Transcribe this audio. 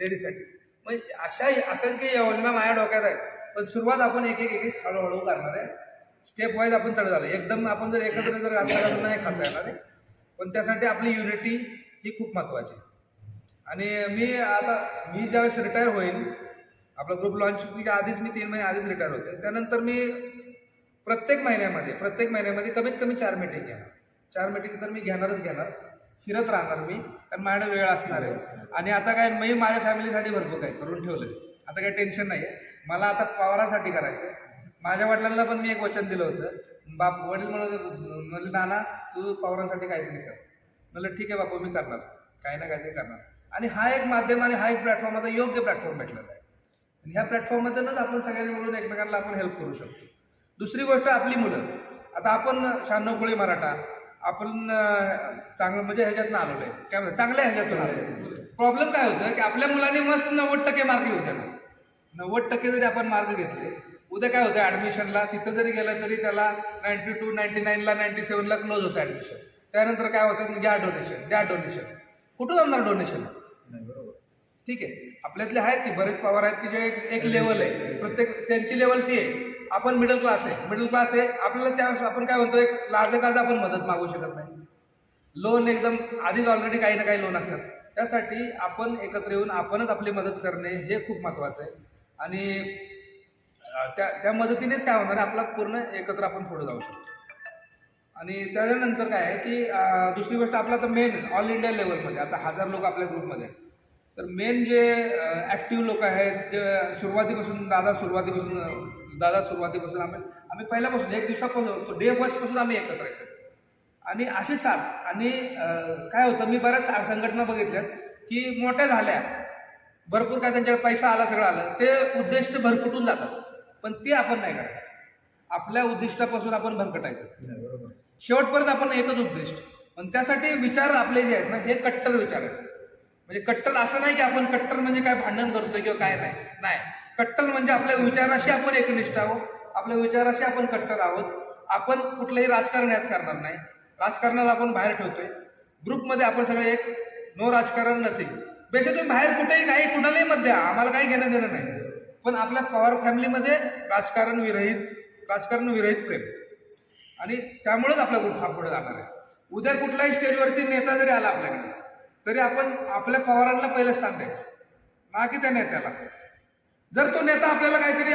लेडीजसाठी. मग अशा असंख्य योजना माझ्या डोक्यात आहेत. पण सुरुवात आपण एक एक एक एक हळूहळू करणार आहे. स्टेप वाईज आपण चढ झालं. एकदम आपण जर एकत्र जर असं नाही खाता येणार आहे. पण त्यासाठी आपली युनिटी ही खूप महत्त्वाची आहे. आणि मी आता मी ज्यावेळेस रिटायर होईन आपला ग्रुप म्हणजे लॉन्च आधीच मी तीन महिने आधीच रिटायर होते. त्यानंतर मी प्रत्येक महिन्यामध्ये प्रत्येक महिन्यामध्ये कमीत कमी चार मीटिंग घेणार. चार मीटिंग तर मी घेणारच घेणार. फिरत राहणार मी कारण माझ्याकडे वेळ असणार आहे. आणि आता काय मी माझ्या फॅमिलीसाठी भरपूर काही करून ठेवलं आता काही टेन्शन नाही आहे मला आता पवारासाठी करायचं आहे माझ्या वडिलांना पण मी एक वचन दिलं होतं. बाप वडील म्हणत म्हणले नाना तू पवारांसाठी काहीतरी कर. म्हणलं ठीक आहे बापू मी करणार. काही ना काहीतरी करणार. आणि हा एक माध्यम आणि हा एक प्लॅटफॉर्म आता योग्य प्लॅटफॉर्म भेटलेला आहे. आणि ह्या प्लॅटफॉर्ममधूनच आपण सगळ्यांनी मिळून एकमेकांना आपण हेल्प करू शकतो. दुसरी गोष्ट आपली मुलं. आता आपण शहाण्णव कोळी मराठा आपण चांगलं म्हणजे ह्याच्यातनं आलेलो आहे. काय म्हणतात? चांगल्या ह्याच्यातून आलो प्रॉब्लेम काय होतं? की आपल्या मुलांनी मस्त नव्वद टक्के मार्क घेऊ ना नव्वद टक्के जरी आपण मार्क घेतले उद्या काय होतं? ॲडमिशनला तिथं जरी गेलं तरी त्याला नाईन्टी टू नाईन्टी नाईनला नाईन्टी सेवनला क्लोज होतं ॲडमिशन त्यानंतर काय होतं? घ्या डोनेशन द्या डोनेशन कुठं जाणार डोनेशन ठीक आहे. आपल्यातले आहेत की बरेच पवार आहेत की जे एक लेवल आहे. प्रत्येक त्यांची लेवल ती आहे. आपण मिडल क्लास आहे. मिडल क्लास आहे. आपल्याला त्या आपण काय म्हणतो एक लाजकाज आपण मदत मागू शकत नाही. लोन एकदम आधीच ऑलरेडी काही ना काही लोन असतात. त्यासाठी आपण एकत्र येऊन आपणच आपली मदत करणे हे खूप महत्त्वाचं आहे. आणि त्या त्या मदतीनेच काय होणार आपला पूर्ण एकत्र आपण पुढे जाऊ शकतो. आणि त्याच्यानंतर काय आहे की दुसरी गोष्ट आपला तर मेन ऑल इंडिया लेवलमध्ये आता हजार लोक आपल्या ग्रुपमध्ये आहेत. तर मेन जे ॲक्टिव्ह लोक आहेत जे सुरुवातीपासून दादा सुरुवातीपासून दादा सुरुवातीपासून आम्ही आम्ही पहिल्यापासून एक दिवसापासून डे फर्स्टपासून आम्ही एकत्र यायचो आणि अशी साथ आणि काय होतं मी बऱ्याच संघटना बघितल्यात की मोठ्या झाल्या भरपूर काय त्यांच्याकडे पैसा आला सगळं आलं ते उद्दिष्ट भरकटून जातात पण ते आपण नाही करायचं. आपल्या उद्दिष्टापासून आपण भरकटायचं. शेवटपर्यंत आपण एकच उद्दिष्ट पण त्यासाठी विचार आपले जे आहेत ना हे कट्टर विचार आहेत. म्हणजे कट्टर असं नाही की आपण कट्टर म्हणजे काय भांडण करतोय किंवा काय नाही. नाही. कट्टर म्हणजे आपल्या विचाराशी आपण एकनिष्ठ आहोत. आपल्या विचाराशी आपण कट्टर आहोत. आपण कुठलंही राजकारण यात करणार नाही. राजकारणाला आपण बाहेर ठेवतोय. ग्रुपमध्ये आपण सगळे एक. नो राजकारण नथिंग बेशा तुम्ही बाहेर कुठेही काही कुणालाही मत द्या. आम्हाला काही घेणं देणं नाही. पण आपल्या पवार फॅमिलीमध्ये राजकारण विरहित राजकारण विरहित प्रेम. आणि त्यामुळेच आपला ग्रुप हा पुढे जाणार आहे. उद्या कुठल्याही स्टेजवरती नेता जरी आला आपल्याकडे तरी आपण आपल्या पवारांना पहिलं स्थान द्यायचं. ना की त्या नेत्याला. जर तो नेता आपल्याला काहीतरी